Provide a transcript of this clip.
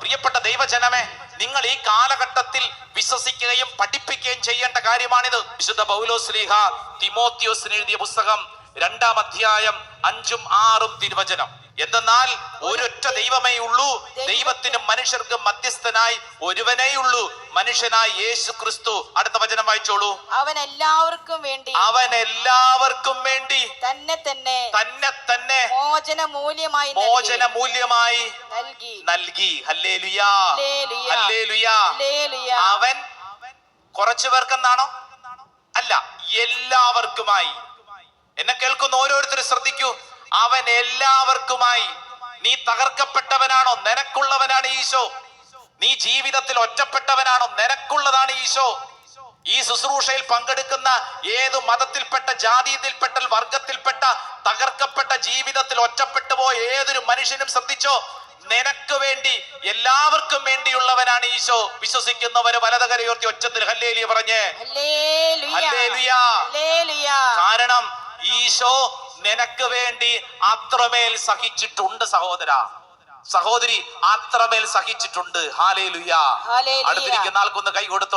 പ്രിയപ്പെട്ട ദൈവജനമേ നിങ്ങൾ ഈ കാലഘട്ടത്തിൽ വിശ്വസിക്കുകയും പഠിപ്പിക്കുകയും ചെയ്യേണ്ട കാര്യമാണിത്. വിശുദ്ധ പൗലോസ്ലീഹ തിമോത്യോസിന് എഴുതിയ പുസ്തകം രണ്ടാം അധ്യായം അഞ്ചും ആറും തിരുവചനം. എന്തെന്നാൽ ഒരൊറ്റ ദൈവമേ ഉള്ളൂ ദൈവത്തിനും മനുഷ്യർക്കും മധ്യസ്ഥനായി ഒരുവനേ ഉള്ളൂ മനുഷ്യനായി യേശു ക്രിസ്തു. അടുത്ത വചനം വായിച്ചോളൂ. അവൻ എല്ലാവർക്കും വേണ്ടി അവൻ എല്ലാവർക്കും വേണ്ടി തന്നെ മോചന മൂല്യമായി മോചന മൂല്യമായി നൽകി. അവൻ കുറച്ചു പേർക്കെന്നാണോ? അല്ല എല്ലാവർക്കുമായി. എന്നെ കേൾക്കുന്ന ഓരോരുത്തരും ശ്രദ്ധിക്കൂ. അവൻ എല്ലാവർക്കുമായി. നീ തകർക്കപ്പെട്ടവനാണോ? നിനക്കുള്ളവനാണ് ഈശോ. നീ ജീവിതത്തിൽ ഒറ്റപ്പെട്ടവനാണോ? നിനക്കുള്ളതാണ് ഈശോ. ഈ ശുശ്രൂഷയിൽ പങ്കെടുക്കുന്ന ഏത് മതത്തിൽപ്പെട്ട ജാതിയത്തിൽപ്പെട്ട വർഗത്തിൽപ്പെട്ട തകർക്കപ്പെട്ട ജീവിതത്തിൽ ഒറ്റപ്പെട്ടു പോയ ഏതൊരു മനുഷ്യനും ശ്രദ്ധിച്ചോ? നിനക്ക് വേണ്ടി എല്ലാവർക്കും വേണ്ടിയുള്ളവനാണ് ഈശോ. വിശ്വസിക്കുന്നവര് വലതകരയോർത്തി ഒച്ചത്തിൽ ഹല്ലേലിയ പറഞ്ഞേ. കാരണം ഈശോ നിനക്ക് വേണ്ടി അത്രമേൽ സഹിച്ചിട്ടുണ്ട് സഹോദര. സഹോദരി അത്രമേൽ സഹിച്ചിട്ടുണ്ട്. ഹാലേലുയ. അടുത്തിരിക്കുന്ന ആൾക്കൊന്ന് കൈ കൊടുത്തു